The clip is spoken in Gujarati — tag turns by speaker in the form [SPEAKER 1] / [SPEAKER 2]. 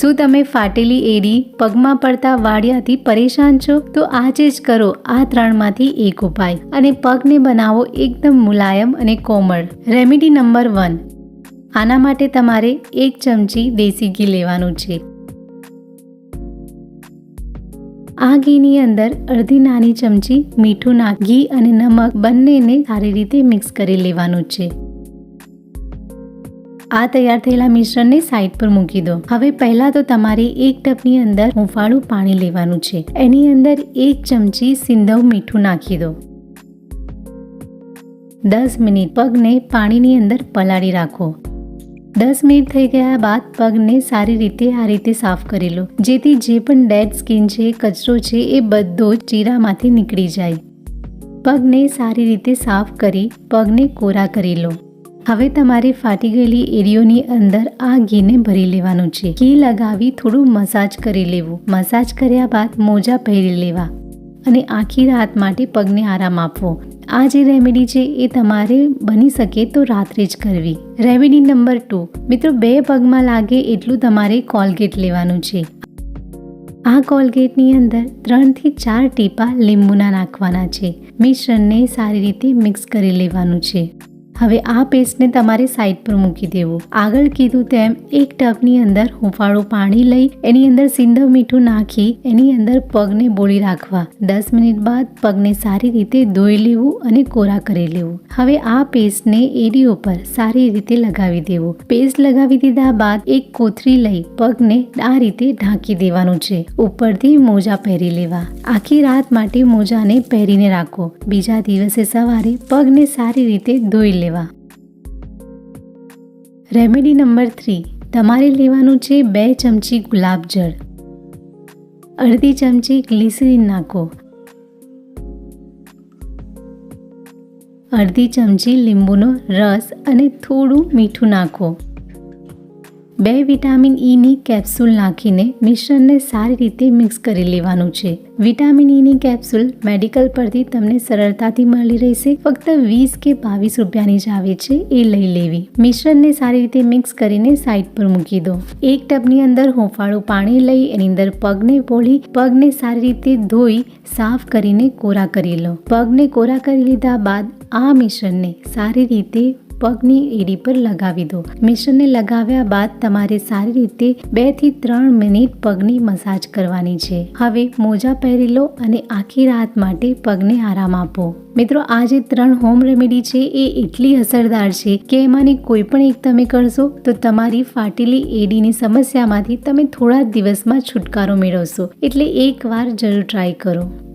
[SPEAKER 1] શું તમે ફાટેલી એડી, પગમાં પડતા વાડિયાથી પરેશાન છો? તો આજે જ કરો આ ત્રણમાંથી એક ઉપાય અને પગને બનાવો એકદમ મુલાયમ અને કોમળ. રેમેડી નંબર વન આના માટે તમારે એક ચમચી દેશી ઘી લેવાનું છે. આ ઘીની અંદર અડધી નાની ચમચી મીઠું નાખ. ઘી અને નમક બંનેને સારી રીતે મિક્સ કરી લેવાનું છે. આ તૈયાર થયેલા મિશ્રણને સાઈડ પર મૂકી દો. હવે પહેલા તો તમારે એક ટપની અંદર હુંફાળું પાણી લેવાનું છે. એની અંદર એક ચમચી સિંધવ મીઠું નાખી દો. દસ મિનિટ પગને પાણીની અંદર પલાળી રાખો. દસ મિનિટ થઈ ગયા બાદ પગને સારી રીતે આ રીતે સાફ કરી લો. જેથી જે પણ ડેડ સ્કિન છે, કચરો છે, એ બધો જ ચીરામાંથી નીકળી જાય. પગને સારી રીતે સાફ કરી પગને કોરા કરી લો. હવે તમારે ફાટી ગયેલી એરીઓની અંદર આ ઘીને ભરી લેવાનું છે. ઘી લગાવી થોડું મસાજ કરી લેવું. મસાજ કર્યા બાદ મોજા પહેરી લેવા અને આખી રાત માટે પગને આરામ આપવો. આ જે રેમેડી છે એ તમારે બની શકે તો રાત્રે જ કરવી. રેમેડી નંબર ટુ મિત્રો, બે પગમાં લાગે એટલું તમારે કોલગેટ લેવાનું છે. આ કોલગેટની અંદર ત્રણથી ચાર ટીપા લીંબુના નાખવાના છે. મિશ્રણને સારી રીતે મિક્સ કરી લેવાનું છે. હવે આ પેસ્ટને તમારે સાઈડ પર મૂકી દેવું. આગળ કીધું તેમ એક ટબની અંદર હુંફાળું પાણી લઈ, એની અંદર સિંધવ મીઠું નાખી, એની અંદર પગને બોળી રાખવા. દસ મિનિટ બાદ પગને સારી રીતે ધોઈ લેવું અને કોરા કરી લેવું. હવે આ પેસ્ટને એડી ઉપર સારી રીતે લગાવી દેવું. પેસ્ટ લગાવી દીધા બાદ એક કોથરી લઈ પગને આ રીતે ઢાંકી દેવાનું છે. ઉપરથી મોજા પહેરી લેવા. આખી રાત માટે મોજાને પહેરીને રાખો. બીજા દિવસે સવારે પગને સારી રીતે ધોઈ લેવા રેમેડી નંબર થ્રી તમારે લેવાનું છે બે ચમચી ગુલાબજળ અડધી ચમચી ગ્લિસરીન નાખો. અડધી ચમચી લીંબુનો રસ અને થોડું મીઠું નાખો. બે વિટામિન ઈની કેપ્સ્યુલ નાખીને મિશ્રણને સારી રીતે મિક્સ કરી લેવાનું છે. વિટામિન ઈની કેપ્સ્યુલ મેડિકલ પરથી તમને સરળતાથી મળી રહેશે. ફક્ત વીસ કે બાવીસ રૂપિયાની જ આવે છે, એ લઈ લેવી. મિશ્રણને સારી રીતે મિક્સ કરીને સાઈડ પર મૂકી દો. એક ટબની અંદર હોંફાળું પાણી લઈ એની અંદર પગને પોળી, પગને સારી રીતે ધોઈ, સાફ કરીને કોરા કરી લો. પગને કોરા કરી લીધા બાદ આ મિશ્રણને સારી રીતે પગની એડી પર લગાવી દો. મિશ્રણને લગાવ્યા બાદ તમારે સારી રીતે બેથી ત્રણ મિનિટ પગની મસાજ કરવાની છે. હવે મોજા પહેરી લો અને આખી રાત માટે પગને આરામ આપો. મિત્રો, આ જે ત્રણ હોમ રેમેડી છે, એ એટલી અસરદાર છે કે એમાંની કોઈ પણ એક તમે કરશો, તો તમારી ફાટેલી એડીની સમસ્યામાંથી તમે થોડા દિવસમાં છુટકારો મેળવશો. એટલે એકવાર જરૂર ટ્રાય કરો.